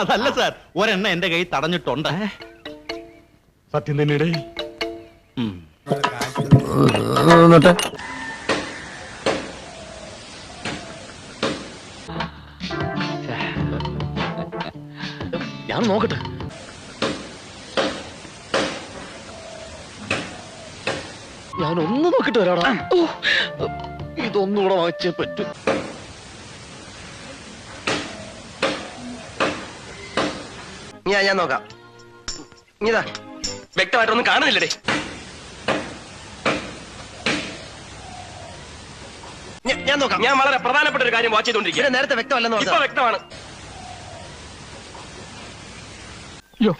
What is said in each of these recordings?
അതല്ല സാർ ഒരെണ്ണ എന്റെ കൈ തടഞ്ഞിട്ടുണ്ട്. സത്യം തന്നെ. ഞാൻ നോക്കട്ടെ. ഞാൻ ഒന്ന് നോക്കിട്ട് വരാടാ. ഇതൊന്നുകൂടെ വായിച്ചേ പറ്റൂ. ഞാൻ ഞാൻ നോക്കാം. ഇതാ. വ്യക്തമായിട്ടൊന്നും കാണുന്നില്ലടേ. ഞാൻ- ഞാൻ നോക്കാം. ഞാൻ വളരെ പ്രധാനപ്പെട്ട ഒരു കാര്യം വാച്ച് ചെയ്തോണ്ടിരിക്കുക ഇതിന് നേരത്തെ വ്യക്തമല്ലെന്ന് ഇപ്പൊ പറഞ്ഞു വ്യക്തമാണ്. അയ്യോ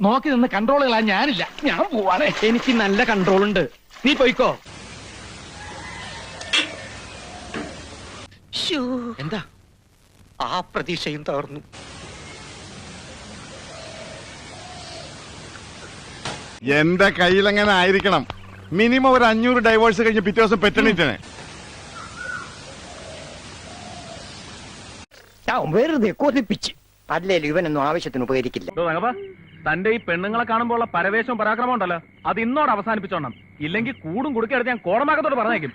നോക്കി നിന്ന് കൺട്രോളുകളാ ഞാനില്ല. ഞാൻ പോവാണ്. എനിക്ക് നല്ല കൺട്രോൾ ഉണ്ട്. നീ പോയിക്കോ? എന്താ? ആ പ്രതീക്ഷയും തകർന്നു. എന്റെ കയ്യിൽ എങ്ങനെ ആയിരിക്കണം? മിനിമം ഒരു അഞ്ഞൂറ് ഡൈവോഴ്സ് കഴിഞ്ഞ് പിറ്റേ ദിവസം പെറ്റണിട്ടനെ ഞാൻ വെറുതെ കൊതിപ്പിച്ച്. അല്ലേലും ഇവനൊന്നും ആവശ്യത്തിന് ഉപകരിക്കില്ല. തന്റെ ഈ പെണ്ണുങ്ങളെ കാണുമ്പോൾ ഉള്ള പരവേശവും പരാക്രമം ഉണ്ടല്ലോ. അത് ഇന്നോട് അവസാനിപ്പിച്ചോണം. ഇല്ലെങ്കിൽ കൂടും കുടുക്കെടുത്ത് ഞാൻ കോടമാകത്തോട് പറഞ്ഞേക്കും.